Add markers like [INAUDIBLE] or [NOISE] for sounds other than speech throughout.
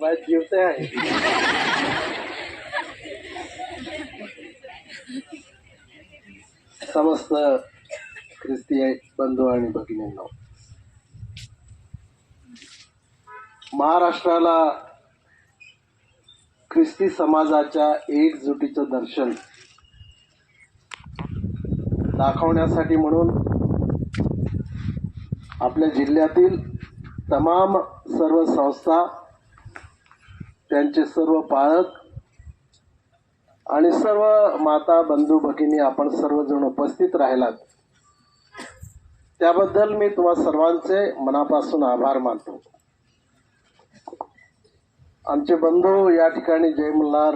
माझ जीवते आहे. समस्त ख्रिस्ती बंधू आणि भगिनींना महाराष्ट्राला ख्रिस्ती समाजाच्या एकजुटीचं दर्शन दाखवण्यासाठी म्हणून आपल्या जिल्ह्यातील तमाम सर्व संस्था त्यांचे सर्व पाळक आणि सर्व माता बंधू भगिनी आपण सर्वजण उपस्थित राहिलात. त्याबद्दल मी तुम्हा सर्वांचे मनापासून आभार मानतो. आमचे बंधू या ठिकाणी जय मल्हार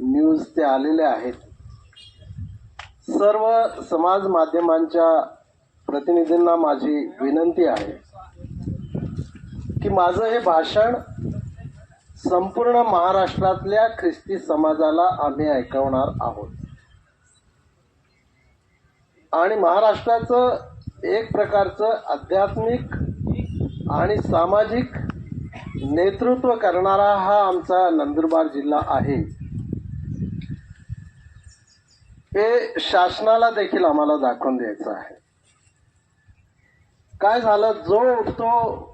न्यूज ते आलेले आहेत. सर्व समाज माध्यमांच्या प्रतिनिधींना माझी विनंती आहे की माझं हे भाषण संपूर्ण महाराष्ट्रातल्या ख्रिस्ती समाजाला आम्ही ऐकवणार आहोत. आणि महाराष्ट्राचं एक प्रकारचं आध्यात्मिक आणि सामाजिक नेतृत्व करणारा हा आमचा नंदुरबार जिल्हा आहे. हे शासनाला देखील आम्हाला दाखवून द्यायचं आहे. काय झालं? जो उठतो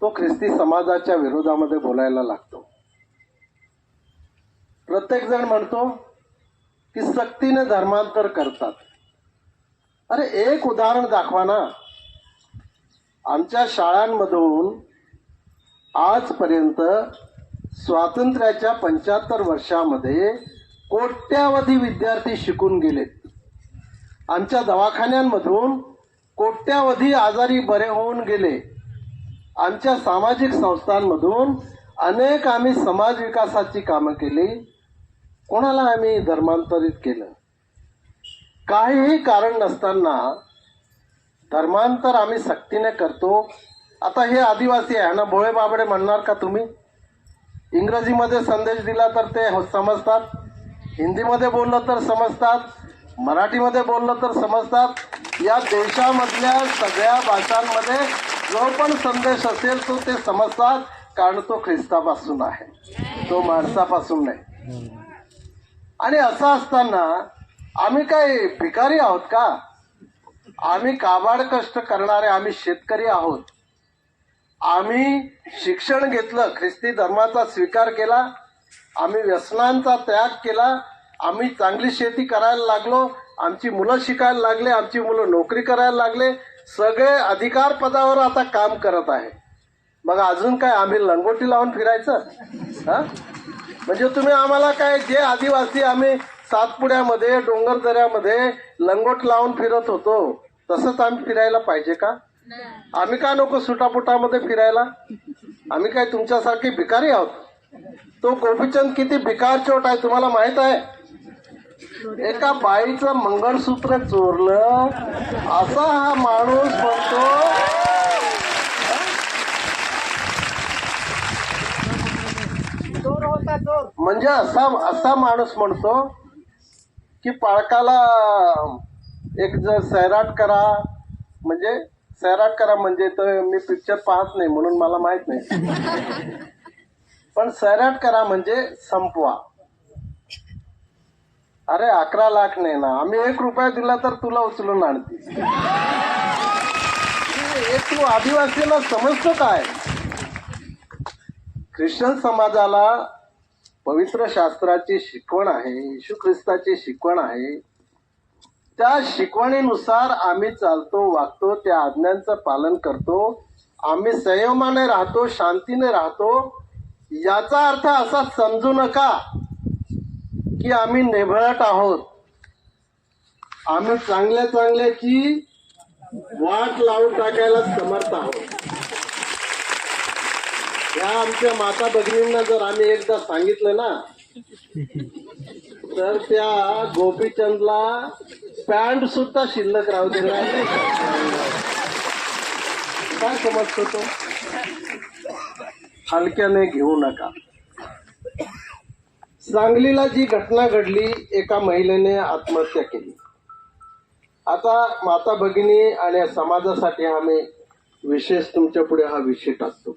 तो ख्रिस्ती समाजाच्या विरोधामध्ये बोलायला लागतो. प्रत्येक जण म्हणतो की सक्तीने धर्मांतर करतात. अरे एक उदाहरण दाखवा ना. आमच्या शाळांमधून आजपर्यंत स्वातंत्र्याच्या पंच्याहत्तर वर्षामध्ये कोट्यावधी विद्यार्थी शिकून गेलेत. आमच्या दवाखान्यांमधून कोट्यावधी आजारी बरे होऊन गेले. आमच्या सामाजिक संस्थांमधून अनेक आम्ही समाज विकासाची कामं केली. कोणाला आम्ही धर्मांतरित केलं? काहीही कारण नसताना धर्मांतर आम्ही सक्तीने करतो. आता हे आदिवासी आहे. ना भोळे बाबडे म्हणणार का तुम्ही? इंग्रजीमध्ये संदेश दिला तर ते समजतात. हिंदीमध्ये बोललं तर समजतात. मराठीमध्ये बोललं तर समजतात. या देशामधल्या सगळ्या भाषांमध्ये जो पण संदेश असेल तो ते समजतात कारण तो ख्रिस्तापासून आहे. तो माणसापासून नाही. आणि असं असताना आम्ही काय भिकारी आहोत का? आम्ही काबाड कष्ट करणारे आम्ही शेतकरी आहोत. आम्ही शिक्षण घेतलं ख्रिस्ती धर्माचा स्वीकार केला आम्ही व्यसनांचा त्याग केला आम्ही चांगली शेती करायला लागलो आमची मुलं शिकायला लागले आमची मुलं नोकरी करायला लागले सगळे अधिकार पदावर आता काम करत आहे. मग अजून काय आम्ही लंगोटी लावून फिरायचं? हा? म्हणजे तुम्ही आम्हाला काय जे आदिवासी आम्ही सातपुड्यामध्ये डोंगर दऱ्यामध्ये लंगोट लावून फिरत होतो तसंच आम्ही फिरायला पाहिजे का? आम्ही का नको सुटापुटामध्ये फिरायला? आम्ही काय तुमच्यासारखे भिकारी आहोत? तो गोपीचंद किती भिकार चोट आहे तुम्हाला माहीत आहे? एका बाईचं मंगळसूत्र चोरलं. असा हा माणूस म्हणतो म्हणजे असा असा माणूस म्हणतो की पाळकाला एक जर सैराट करा म्हणजे सैराट करा म्हणजे तर मी पिक्चर पाहत नाही म्हणून मला माहीत नाही. [LAUGHS] पण सैराट करा म्हणजे संपवा. अरे अकरा लाख नाही ना. आम्ही एक रुपया दिला तर तुला उचलून आणते हे तू आदिवासीला समजतो काय? ख्रिश्चन समाजाला पवित्र शास्त्राची शिकवण आहे येशू ख्रिस्ताची शिकवण आहे. त्या शिकवणीनुसार आम्ही चालतो वागतो त्या आज्ञांचं पालन करतो. आम्ही संयमाने राहतो शांतीने राहतो. याचा अर्थ असा समजू नका. की आम्ही नेभळट आहोत. आम्ही चांगल्या चांगल्याची वाट लावून टाकायला समर्थ आहोत. या आमच्या माता भगिनींना जर आम्ही एकदा सांगितलं ना तर त्या गोपीचंदला पॅन्ट सुद्धा शिल्लक राहू देणार काय समजतो तो? हलक्याने घेऊ नका. सांगलीला जी घटना घडली एका महिलेने आत्महत्या केली. आता माता भगिनी आणि समाजासाठी आम्ही विशेष तुमच्यापुढे हा विषय टाकतो.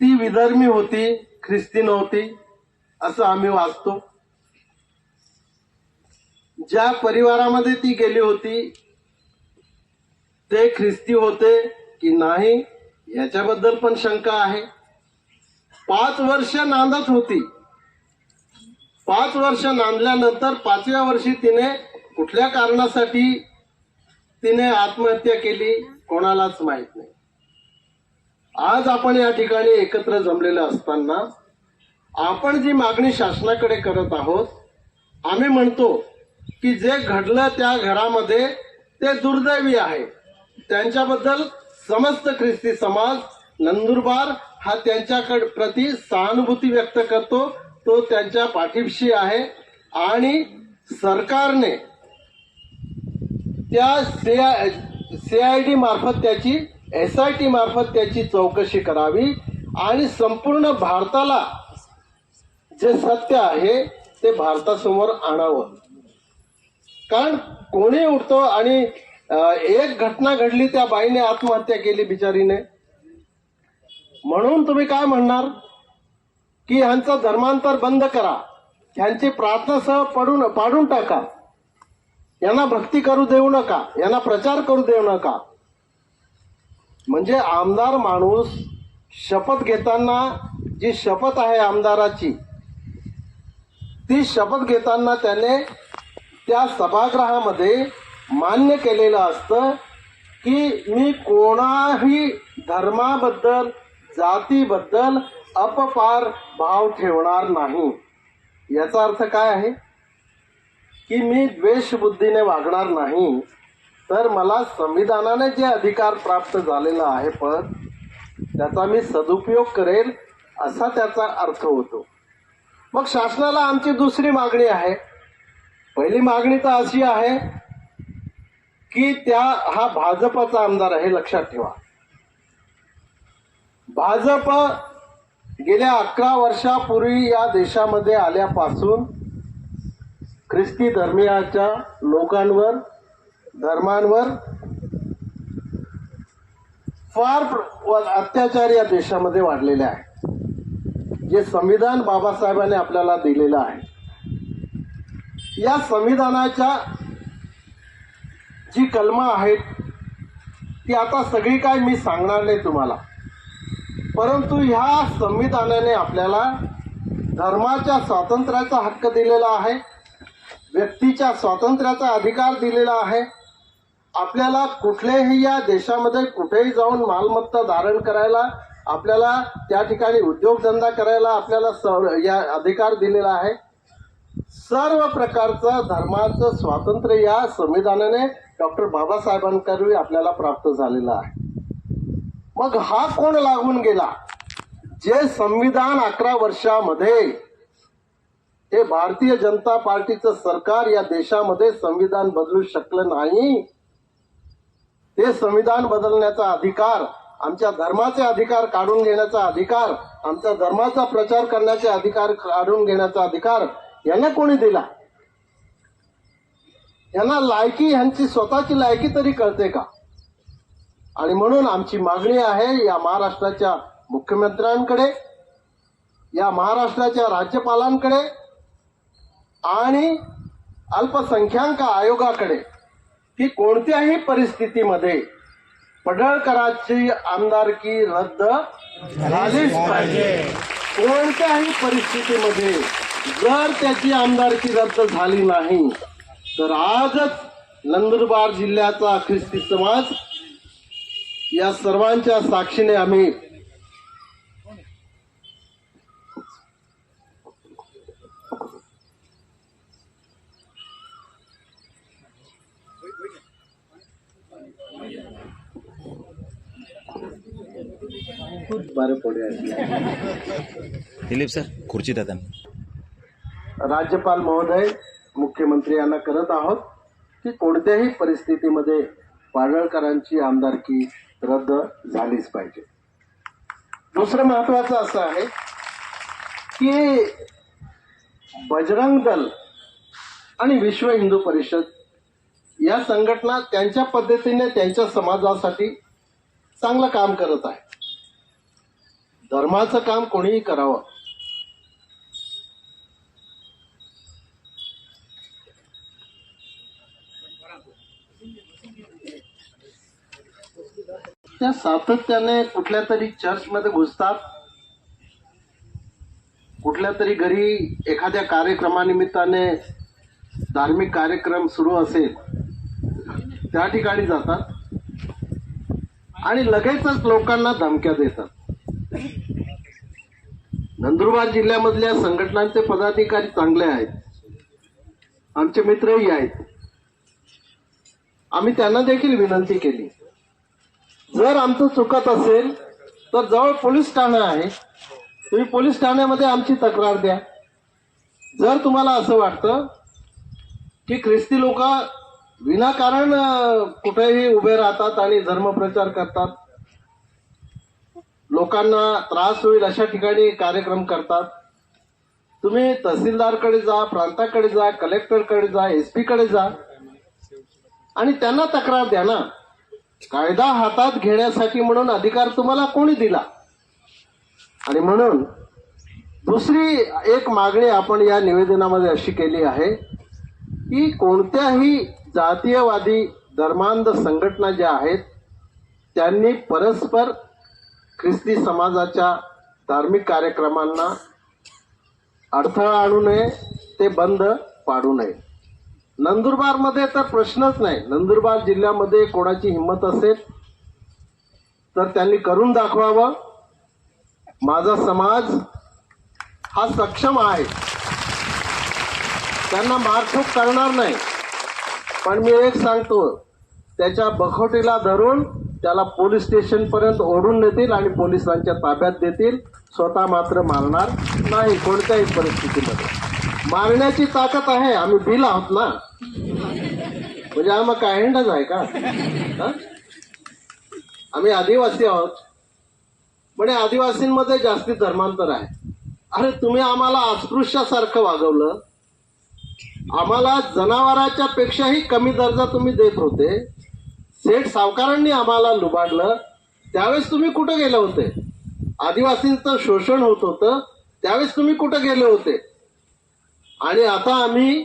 ती विधर्मी होती ख्रिस्ती नव्हती असं आम्ही वाचतो. ज्या परिवारामध्ये ती गेली होती ते ख्रिस्ती होते की नाही याच्याबद्दल पण शंका आहे. पाच वर्ष नांदत होती. पाच वर्ष नांदल्यानंतर पाचव्या वर्षी तिने कुठल्या कारणासाठी तिने आत्महत्या केली कोणालाच माहीत नाही. आज आपण या ठिकाणी एकत्र जमलेलं असताना आपण जी मागणी शासनाकडे करत आहोत आम्ही म्हणतो की जे घडलं त्या घरामध्ये ते दुर्दैवी आहे. त्यांच्याबद्दल समस्त ख्रिस्ती समाज नंदुरबार हा त्यांच्याकडे प्रति सहानुभूती व्यक्त करतो. तो त्यांच्या पाठीशी आहे. आणि सरकारने त्या सीआयडी मार्फत त्याची एस आय टी मार्फत त्याची चौकशी करावी. आणि संपूर्ण भारताला जे सत्य आहे ते भारतासमोर आणावं. कारण कोणी उठतो आणि एक घटना घडली त्या बाईने आत्महत्या केली बिचारीने. म्हणून तुम्ही काय म्हणणार? की ह्यांचा धर्मांतर बंद करा. ह्यांची प्रार्थनासह पडून पाडून टाका. यांना भक्ती करू देऊ नका. यांना प्रचार करू देऊ नका. म्हणजे आमदार माणूस शपथ घेताना जी शपथ आहे आमदाराची ती शपथ घेताना त्याने त्या सभागृहामध्ये मान्य केलेलं असतं की मी कोणाही धर्माबद्दल जातीबद्दल अपपार भाव ठेवणार नाही. याचा अर्थ काय आहे? की मी द्वेषबुद्धीने वागणार नाही तर मला संविधानाने जे अधिकार प्राप्त झालेला आहे पद त्याचा मी सदुपयोग करेल असा त्याचा अर्थ होतो. मग शासनाला आमची दुसरी मागणी आहे. पहिली मागणी तर अशी आहे की त्या हा भाजपचा आमदार आहे लक्षात ठेवा. भाजप गेल्या अकरा वर्षापूर्वी या देशामध्ये आल्यापासून ख्रिस्ती धर्मियाच्या लोकांवर धर्मांवर फार व- अत्याचार या देशामध्ये वाढलेले आहे जे संविधान बाबासाहेबांनी आपल्याला दिलेलं आहे. या संविधानाच्या जी कलमा आहेत ती आता सगळी काय मी सांगणार नाही तुम्हाला. परंतु ह्या संविधानाने आपल्याला धर्माच्या स्वातंत्र्याचा हक्क दिलेला आहे व्यक्तीच्या स्वातंत्र्याचा अधिकार दिलेला आहे. आपल्याला कुठल्याही या देशामध्ये कुठेही जाऊन मालमत्ता धारण करायला आपल्याला त्या ठिकाणी उद्योगधंदा करायला आपल्याला या अधिकार दिलेला आहे. सर्व प्रकारचं धर्माचं स्वातंत्र्य या संविधानाने डॉक्टर बाबासाहेबांकरवी आपल्याला प्राप्त झालेलं आहे. मग हा कोण लागून गेला? जे संविधान अकरा वर्षामध्ये हे भारतीय जनता पार्टीचं सरकार या देशामध्ये संविधान बदलू शकलं नाही ते संविधान बदलण्याचा अधिकार आमच्या धर्माचे अधिकार काढून घेण्याचा अधिकार आमच्या धर्माचा प्रचार करण्याचे अधिकार काढून घेण्याचा अधिकार यांना कोणी दिला? यांना लायकी ह्यांची स्वतःची लायकी तरी कळते का? आणि म्हणून आमची मागणी आहे या महाराष्ट्राच्या मुख्यमंत्र्यांकडे या महाराष्ट्राच्या राज्यपालांकडे आणि अल्पसंख्याक आयोगाकडे की कोणत्याही परिस्थितीमध्ये पडळकरांची आमदारकी रद्द झालीच पाहिजे. कोणत्याही परिस्थितीमध्ये जर त्याची आमदारकी रद्द झाली नाही तर आजच नंदुरबार जिल्ह्याचा ख्रिस्ती समाज या सर्वांच्या साक्षीने आम्ही दिलीप सर खुर्चीत आता राज्यपाल महोदय मुख्यमंत्री यांना करत आहोत की कोणत्याही परिस्थितीमध्ये पाडळकरांची आमदारकी रद्द झालीच पाहिजे. दुसरं महत्वाचं असं आहे की बजरंग दल आणि विश्व हिंदू परिषद या संघटना त्यांच्या पद्धतीने त्यांच्या समाजासाठी चांगलं काम करत आहे. धर्माचं काम कोणीही करावं. त्या सातत्याने कुठल्या तरी चर्चमध्ये घुसतात. कुठल्या तरी घरी एखाद्या कार्यक्रमानिमित्ताने धार्मिक कार्यक्रम सुरू असेल त्या ठिकाणी जातात आणि लगेचच लोकांना धमक्या देतात. नंदुरबार जिल्ह्यामधल्या संघटनांचे पदाधिकारी चांगले आहेत. आमचे मित्रही आहेत. आम्ही त्यांना देखील विनंती केली. जर आमचं चुकत असेल तर जवळ पोलीस ठाणं आहे. तुम्ही पोलीस ठाण्यामध्ये आमची तक्रार द्या. जर तुम्हाला असं वाटतं की ख्रिस्ती लोक विनाकारण कुठेही उभे राहतात आणि धर्मप्रचार करतात लोकांना त्रास होईल अशा ठिकाणी कार्यक्रम करतात तुम्ही तहसीलदारकडे जा प्रांताकडे जा कलेक्टरकडे जा एस पीकडे जा आणि त्यांना तक्रार द्या ना. कायदा हातात घेण्यासाठी म्हणून अधिकार तुम्हाला कोणी दिला? आणि म्हणून दुसरी एक मागणी आपण या निवेदनामध्ये अशी केली आहे की कोणत्याही जातीयवादी धर्मांध संघटना ज्या आहेत त्यांनी परस्पर ख्रिस्ती समाजाच्या धार्मिक कार्यक्रमांना अडथळा आणू नये ते बंद पाडू नये. नंदुरबारमध्ये तर प्रश्नच नाही. नंदुरबार जिल्ह्यामध्ये कोणाची हिंमत असेल तर त्यांनी करून दाखवावं. माझा समाज हा सक्षम आहे. त्यांना मारठोक करणार नाही. पण मी एक सांगतो त्याच्या बखोटीला धरून त्याला पोलीस स्टेशन पर्यंत ओढून नेतील आणि पोलिसांच्या ताब्यात देतील. स्वतः मात्र मारणार नाही कोणत्याही परिस्थितीमध्ये. मारण्याची ताकद आहे आम्ही बिल आहोत ना? म्हणजे आम्हा कायंडच आहे का? आम्ही आदिवासी आहोत. म्हणजे आदिवासींमध्ये जास्ती धर्मांतर आहे. अरे तुम्ही आम्हाला अस्पृश्यासारखं वागवलं. आम्हाला जनावराच्या पेक्षाही कमी दर्जा तुम्ही देत होते. सेठ सावकारांनी आम्हाला लुबाडलं. त्यावेळेस तुम्ही कुठं गेले होते? आदिवासींचं शोषण होत होतं. त्यावेळेस तुम्ही कुठं गेले होते? आणि आता आम्ही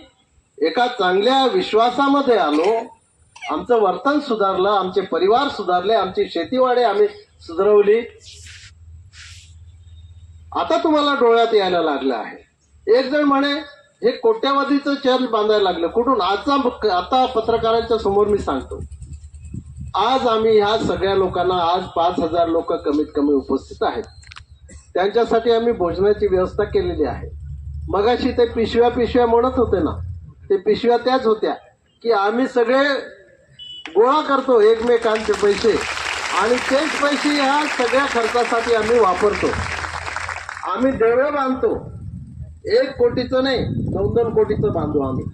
एका चांगल्या विश्वासामध्ये आलो. आमचं वर्तन सुधारलं आमचे परिवार सुधारले आमची शेतीवाडी आम्ही सुधारवली. आता तुम्हाला डोळ्यात यायला लागलं आहे. एक जण म्हणे हे कोट्यावधीचं चर्च बांधायला लागलं. कुठून? आजचा आता पत्रकारांच्या समोर मी सांगतो. आज आम्ही ह्या सगळ्या लोकांना आज पाच हजार लोक कमीत कमी उपस्थित आहेत. त्यांच्यासाठी आम्ही भोजनाची व्यवस्था केलेली आहे. मगाशी ते पिशव्या पिशव्या म्हणत होते ना. ते पिशव्या त्याच होत्या की आम्ही सगळे गोळा करतो एकमेकांचे पैसे आणि तेच पैसे ह्या सगळ्या खर्चासाठी आम्ही वापरतो. आम्ही देवळं बांधतो. एक कोटीचं नाही दोन दोन कोटीचं बांधू आम्ही.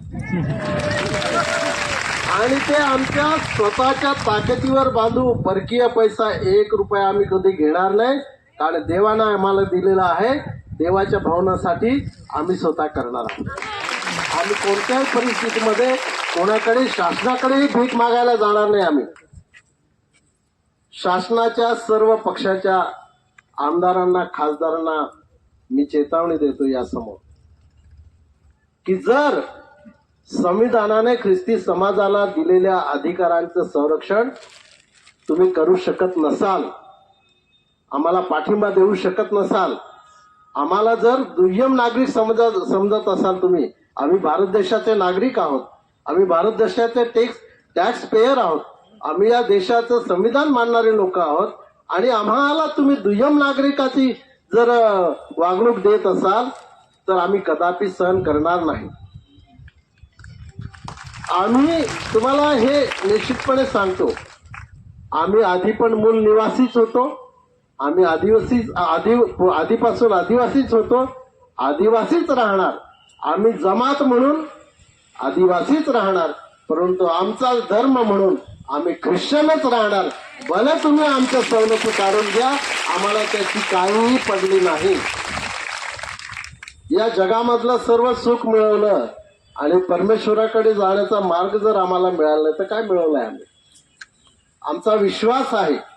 आणि ते आमच्या स्वतःच्या ताकदीवर बांधू परकीय पैसा एक रुपया आम्ही कधी घेणार नाही. कारण देवानं आम्हाला दिलेला आहे. देवाच्या भावनासाठी आम्ही स्वतः करणार आहोत. आम्ही कोणत्याही परिस्थितीमध्ये कोणाकडे शासनाकडेही भीक मागायला जाणार नाही आम्ही. शासनाच्या सर्व पक्षाच्या आमदारांना खासदारांना मी चेतावणी देतो यासमोर. की जर संविधानाने ख्रिस्ती समाजाला दिलेल्या अधिकारांचं संरक्षण तुम्ही करू शकत नसाल आम्हाला पाठिंबा देऊ शकत नसाल आम्हाला जर दुय्यम नागरिक समजा समजत असाल तुम्ही आम्ही भारत देशाचे नागरिक आहोत आम्ही भारत देशाचे टॅक्स टॅक्स पेयर आहोत आम्ही या देशाचं संविधान मानणारे लोक आहोत आणि आम्हाला तुम्ही दुय्यम नागरिकाची जर वागणूक देत असाल तर आम्ही कदापि सहन करणार नाही. आम्ही तुम्हाला हे निश्चितपणे सांगतो आम्ही आधी पण मूल निवासीच होतो आम्ही आदिवासी आधी आधीपासून आदिवासीच होतो. आदिवासीच राहणार. आम्ही जमात म्हणून आदिवासीच राहणार. परंतु आमचा धर्म म्हणून आम्ही ख्रिश्चनच राहणार. भले तुम्ही आमच्या सवलती काढून द्या आम्हाला त्याची काहीही पडली नाही. या जगामधलं सर्व सुख मिळवलं आणि परमेश्वराकडे जाण्याचा मार्ग जर आम्हाला मिळाला तर काय मिळवलंय आम्ही? आमचा विश्वास आहे.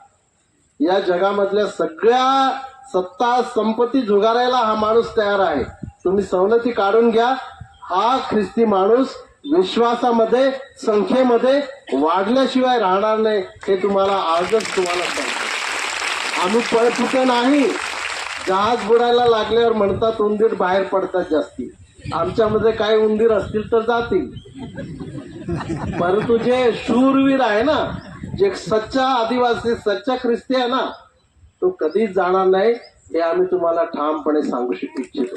या जगामधल्या सगळ्या सत्ता संपत्ती झुगारायला हा माणूस तयार आहे. तुम्ही सवलती काढून घ्या. हा ख्रिस्ती माणूस विश्वासामध्ये संख्येमध्ये वाढल्याशिवाय राहणार नाही हे तुम्हाला आजच तुम्हाला सांगतो. आम्ही पळपुटे नाही. जहाज बुडायला लागल्यावर म्हणतात उंदीर बाहेर पडतात जास्ती. आमच्यामध्ये काय उंदीर असतील तर जातील. परंतु जे शूरवीर आहे ना जे सच्चा आदिवासी सच्चा ख्रिस्ती आहे ना तो कधीच जाणार नाही हे आम्ही तुम्हाला ठामपणे सांगू शकू इच्छितो.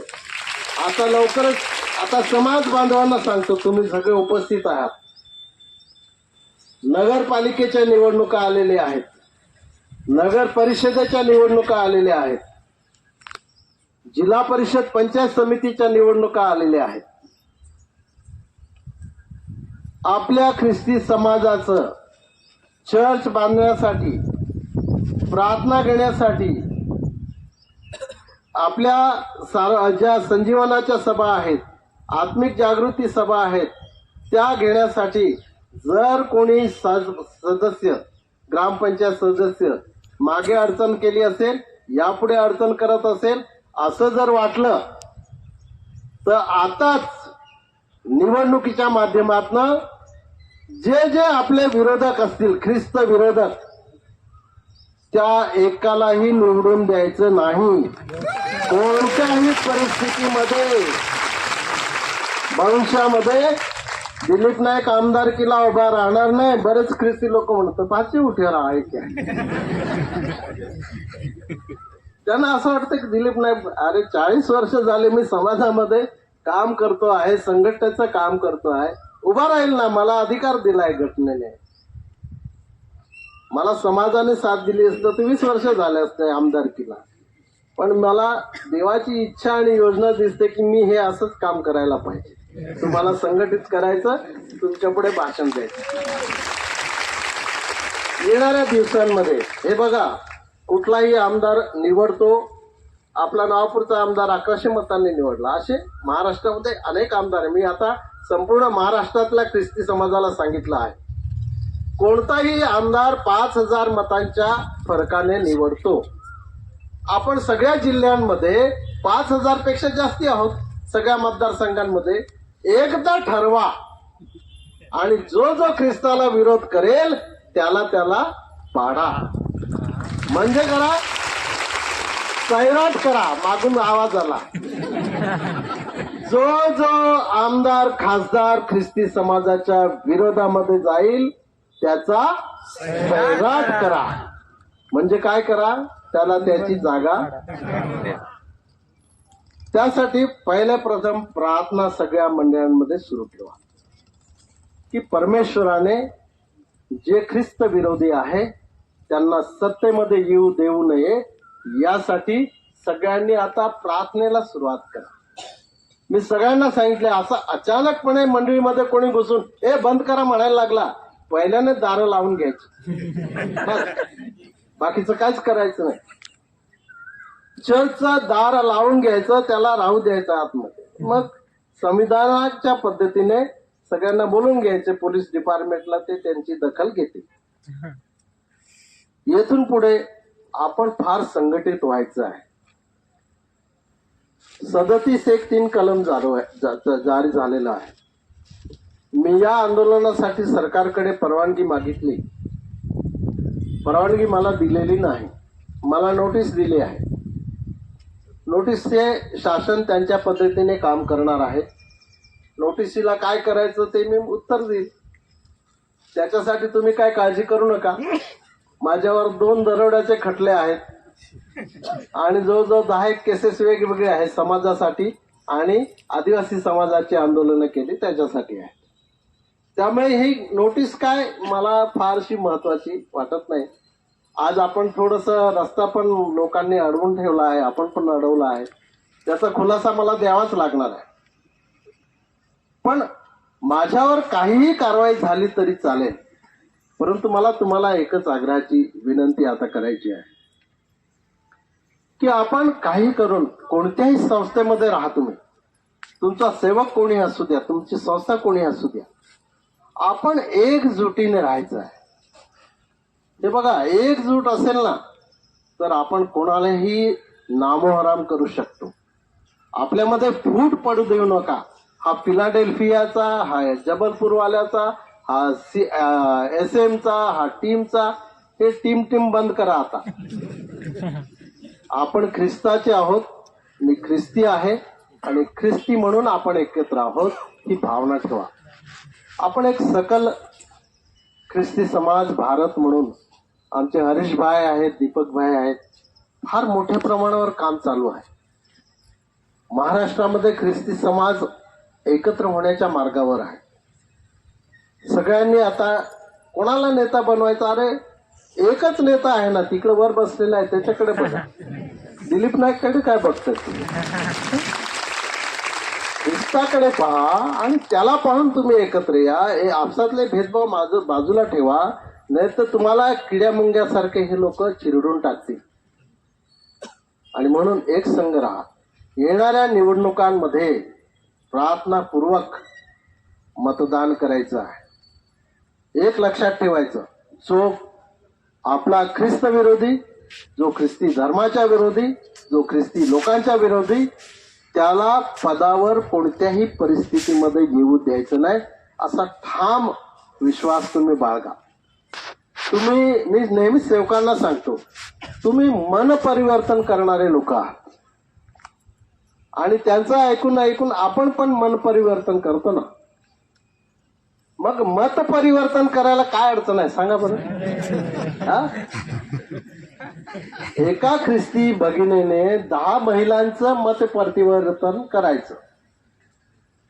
आता लवकरच आता समाज बांधवांना सांगतो तुम्ही सगळे उपस्थित आहात. नगरपालिकेच्या निवडणुका आलेल्या आहेत. नगर परिषदेच्या निवडणुका आलेल्या आहेत. जिल्हा परिषद पंचायत समितीच्या निवडणुका आलेल्या आहेत. आपल्या ख्रिस्ती समाजाचं चर्च बांधण्यासाठी प्रार्थना घेण्यासाठी आपल्या सार ज्या संजीवनाच्या सभा आहेत आत्मिक जागृती सभा आहेत त्या घेण्यासाठी जर कोणी सज- सदस्य ग्रामपंचायत सदस्य मागे अडचण केली असेल यापुढे अडचण करत असेल असं जर वाटलं तर आताच निवडणुकीच्या माध्यमातनं जे जे आपले विरोधक असतील ख्रिस्त विरोधक त्या एकालाही निवडून द्यायचं नाही. कोणत्याही परिस्थितीमध्ये भविष्यामध्ये दिलीप नाईक आमदारकीला उभा राहणार नाही. बरेच ख्रिस्ती लोक म्हणतात पाचशे उठे आहे? त्यांना असं वाटतं की दिलीप नाईक अरे चाळीस वर्ष झाले मी समाजामध्ये काम करतो आहे संघटनेचं काम करतो आहे. उभा राहील ना मला अधिकार दिलाय घटनेने. मला समाजाने साथ दिली असतं तर वीस वर्ष झाले असते आमदारकीला. पण मला देवाची इच्छा आणि योजना दिसते की मी हे असंच काम करायला पाहिजे. तुम्हाला संघटित करायचं तुमच्यापुढे भाषण द्यायचं. येणाऱ्या दिवसांमध्ये हे बघा कुठलाही आमदार निवडतो आपला नागपूरचा आमदार अकराशे मतांनी निवडला. असे महाराष्ट्रामध्ये अनेक आमदार आहे. मी आता संपूर्ण महाराष्ट्रातल्या ख्रिस्ती समाजाला सांगितलं आहे. कोणताही आमदार पाच हजार मतांच्या फरकाने निवडतो. आपण सगळ्या जिल्ह्यांमध्ये पाच हजारपेक्षा जास्ती आहोत सगळ्या मतदारसंघांमध्ये. एकदा ठरवा. आणि जो जो ख्रिस्ताला विरोध करेल त्याला त्याला पाडा. म्हणजे करा सैराट करा. मागून आवाज आला. जो जो आमदार खासदार ख्रिस्ती समाजाच्या विरोधामध्ये जाईल त्याचा सैराट करा. म्हणजे काय करा? त्याला त्याची जागा त्यासाठी पहिल्या प्रथम प्रार्थना सगळ्या मंडळांमध्ये सुरू ठेवा. की परमेश्वराने जे ख्रिस्त विरोधी आहे त्यांना सत्तेमध्ये येऊ देऊ नये यासाठी सगळ्यांनी आता प्रार्थनेला सुरुवात करा. मी सगळ्यांना सांगितले असं अचानकपणे मंडळीमध्ये कोणी घुसून ए बंद करा म्हणायला लागला. पहिल्याने दारं लावून घ्यायची. बाकीचं काहीच करायचं नाही. चर्चचा दार लावून घ्यायचं त्याला राहू द्यायचं आतमध्ये. मग संविधानाच्या पद्धतीने सगळ्यांना बोलून घ्यायचे पोलीस डिपार्टमेंटला ते त्यांची दखल घेतील. येथून पुढे आपण फार संघटित व्हायचं आहे. सदतीस एक तीन कलम जारी झालेला आहे. मी या आंदोलनासाठी सरकारकडे परवानगी मागितली. परवानगी मला दिलेली नाही. मला नोटीस दिली आहे. नोटीसचे शासन त्यांच्या पद्धतीने काम करणार आहे. नोटीसीला काय करायचं ते मी उत्तर देईल त्याच्यासाठी तुम्ही काय काळजी करू नका. माझ्यावर दोन दरोड्याचे खटले आहेत. आणि जवळजवळ दहा एक केसेस वेगवेगळे आहेत समाजासाठी आणि आदिवासी समाजाची आंदोलनं केली त्याच्यासाठी आहे त्यामुळे ही नोटीस काय मला फारशी महत्वाची वाटत नाही. आज आपण थोडस रस्ता पण लोकांनी अडवून ठेवला आहे आपण पण अडवला आहे. त्याचा खुलासा मला द्यावाच लागणार आहे. पण माझ्यावर काहीही कारवाई झाली तरी चालेल. परंतु मला तुम्हाला एकच आग्रहाची विनंती आता करायची आहे. की आपण काही करून कोणत्याही संस्थेमध्ये राहा तुम्ही. तुमचा सेवक कोणी असू द्या तुमची संस्था कोणी असू द्या. आपण एकजुटीने राहायचं आहे. हे बघा एकजूट असेल ना तर आपण कोणालाही नामोहराम करू शकतो. आपल्यामध्ये फूट पडू देऊ नका. हा फिलाडेल्फियाचा हा जबलपूरवाल्याचा हा सी एस एमचा हा टीमचा हे टीम टीम बंद करा आता. आपण ख्रिस्ताचे आहोत. मी ख्रिस्ती आहे आणि ख्रिस्ती म्हणून आपण एकत्र आहोत. ही भावना ठेवा. आपण एक सकल ख्रिस्ती समाज भारत म्हणून आमचे हरीश भाई आहेत दीपक भाई आहेत. फार मोठ्या प्रमाणावर काम चालू आहे. महाराष्ट्रामध्ये ख्रिस्ती समाज एकत्र होण्याच्या मार्गावर आहे. सगळ्यांनी आता कोणाला नेता बनवायचा? अरे एकच नेता आहे ना तिकडे वर बसलेला आहे त्याच्याकडे बघा दिलीप नाईककडे काय बघतात तुम्ही? इष्टाकडे पहा आणि त्याला पाहून तुम्ही एकत्र या. हे आपसातले भेदभाव माझ बाजूला ठेवा. नाही तर तुम्हाला किड्या मुंग्यासारखे हे लोक चिरडून टाकतील. आणि म्हणून एक संघ राहा. येणाऱ्या निवडणुकांमध्ये प्रार्थनापूर्वक मतदान करायचं आहे. एक लक्षात ठेवायचं. सो आपला ख्रिस्त विरोधी जो ख्रिस्ती धर्माच्या विरोधी जो ख्रिस्ती लोकांच्या विरोधी त्याला पदावर कोणत्याही परिस्थितीमध्ये येऊ द्यायचं नाही असा ठाम विश्वास तुम्ही बाळगा तुम्ही मी नेहमी सेवकांना सांगतो तुम्ही मन परिवर्तन करणारे लोक आहात. आणि त्यांचं ऐकून ऐकून आपण पण मन परिवर्तन करतो ना. मग मत परिवर्तन करायला काय अडचण आहे? सांगा बरं. हा? एका ख्रिस्ती भगिनीने दहा महिलांचं मत प्रतिवर्तन करायचं.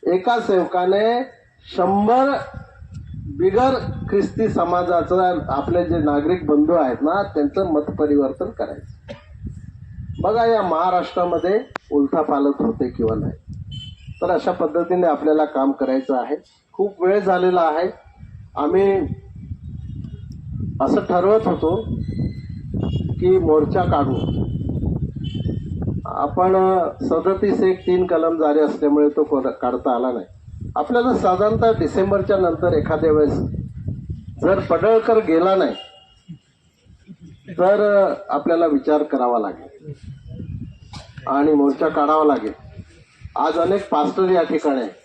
एका सेवकाने शंभर बिगर ख्रिस्ती समाजाचं आपले जे नागरिक बंधू आहेत ना त्यांचं मत परिवर्तन करायचं. बघा या महाराष्ट्रामध्ये उलथा पालत होते किंवा नाही? तर अशा पद्धतीने आपल्याला काम करायचं आहे. खूप वेळ झालेला आहे. आम्ही असं ठरवत होतो की मोर्चा काढू. आपण सदतीस एक तीन कलम जारी असल्यामुळे तो काढता आला नाही. आपल्याला साधारणतः डिसेंबरच्या नंतर एखाद्या वेळेस जर पडळकर गेला नाही तर आपल्याला विचार करावा लागेल. आणि मोर्चा काढावा लागेल. आज अनेक पास्टर या ठिकाणी आहेत.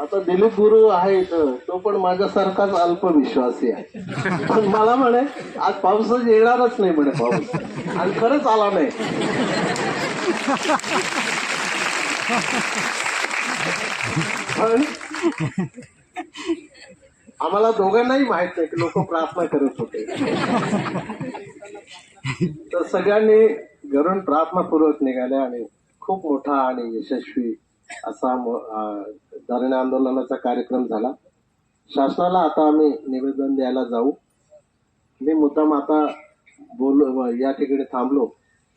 आता दिलीप गुरु आहे इथं तो पण माझ्यासारखाच अल्पविश्वासी आहे. पण मला म्हणे आज पाऊस येणारच नाही म्हणे पाऊस. आणि खरंच आला नाही. पण आम्हाला दोघांनाही माहीत नाही की लोक प्रार्थना करत होते. तर सगळ्यांनी घरून प्रार्थनापूर्वक निघाले आणि खूप मोठा आणि यशस्वी असा धरणे आंदोलनाचा कार्यक्रम झाला. शासनाला आता आम्ही निवेदन द्यायला जाऊ. मी मुद्दाम आता बोल या ठिकाणी थांबलो.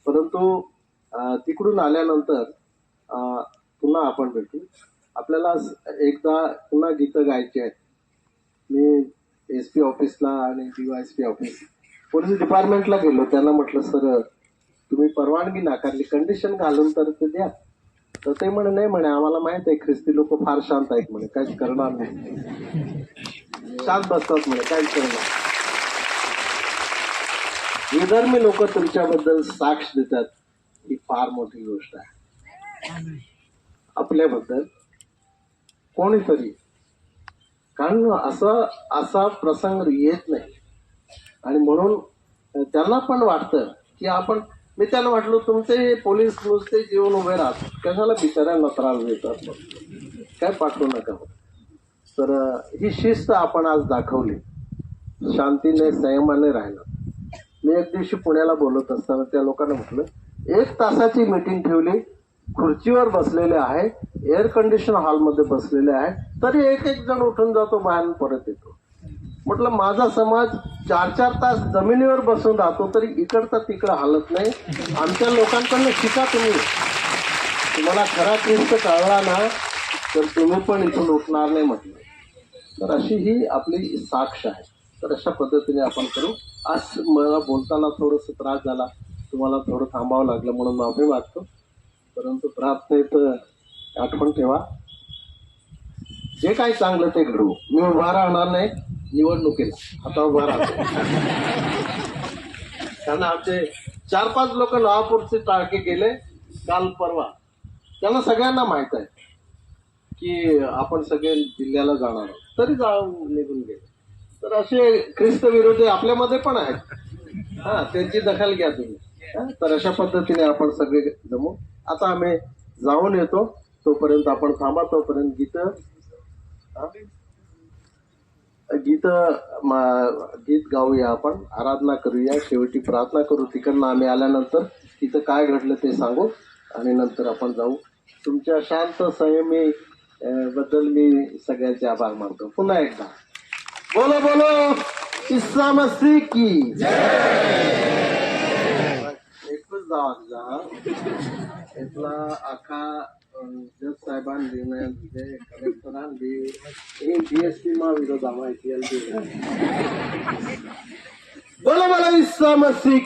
परंतु तिकडून आल्यानंतर पुन्हा आपण भेटू. आपल्याला एकदा पुन्हा गीतं गायची आहेत. मी एस पी ऑफिसला आणि DY S P office police डिपार्टमेंटला गेलो. त्यांना म्हटलं सर तुम्ही परवानगी नाकारली. कंडिशन घालून तर ते द्या. तर ते म्हणे नाही म्हणे आम्हाला माहीत आहे ख्रिस्ती लोक फार शांत आहेत म्हणे काहीच करणार नाही. शांत बसतात म्हणे काहीच करणार विधर्मी लोक तुमच्याबद्दल साक्ष देतात ही फार मोठी गोष्ट आहे. आपल्याबद्दल कोणीतरी कारण असं असा प्रसंग येत नाही. आणि म्हणून त्यांना पण वाटतं की आपण मी त्याला म्हटलं तुमचे पोलीस नुसते जीवन उभे राहत कशाला बिचाऱ्यांना त्रास देतात काय पाठवू नका तर ही शिस्त आपण आज दाखवली. शांतीने संयमाने राहिलं. मी एक दिवशी पुण्याला बोलत असताना त्या लोकांना म्हटलं एक तासाची मीटिंग ठेवली. खुर्चीवर बसलेले आहे. एअर कंडिशन हॉलमध्ये बसलेले आहे. तरी एक एक जण उठून जातो बाहेर परत येतो. म्हटलं माझा समाज चार चार तास जमिनीवर बसून राहतो तरी इकडचा तिकडं हालत नाही. आमच्या लोकांकडनं शिका तुम्ही. तुम्हाला खरा ख्रिस्त कळला ना तर तुम्ही पण इथून उठणार नाही म्हटलं. तर अशी ही आपली साक्ष आहे. तर अशा पद्धतीने आपण करू. आज मला बोलताना थोडस त्रास झाला. तुम्हाला थोडं थांबावं लागलं म्हणून माफी मागतो परंतु प्रार्थनेत आठवण ठेवा. जे काही चांगलं ते घडवू मी उभा राहणार नाही निवडणुकीला आता उभा राहतो. त्यांना आमचे चार पाच लोक नवापूरचे टाळके गेले काल परवा. त्यांना सगळ्यांना माहीत आहे की आपण सगळे जिल्ह्याला जाणार आहोत. तरी जाऊन निघून गेले. तर असे ख्रिस्त विरोधी आपल्यामध्ये पण आहेत. हा त्यांची दखल घ्या तुम्ही. तर अशा पद्धतीने आपण सगळे जमू. आता आम्ही जाऊन येतो. तोपर्यंत आपण थांबा तोपर्यंत गीत गीत गीत गाऊया आपण. आराधना करूया. शेवटी प्रार्थना करू. तिकडनं आम्ही आल्यानंतर तिथं काय घडलं ते सांगू. आणि नंतर आपण जाऊ. तुमच्या शांत संयमी बद्दल मी सगळ्यांचे आभार मानतो. पुन्हा एकदा. बोलो बोलो. ईसा मसीह की. एकच जावा जा इथला आखा अं, जज साहेबांनी म्हणजे कलेक्टरांनी हे जीएसटी मा विरोधा माहिती बोलो बोलो ईसा मसीह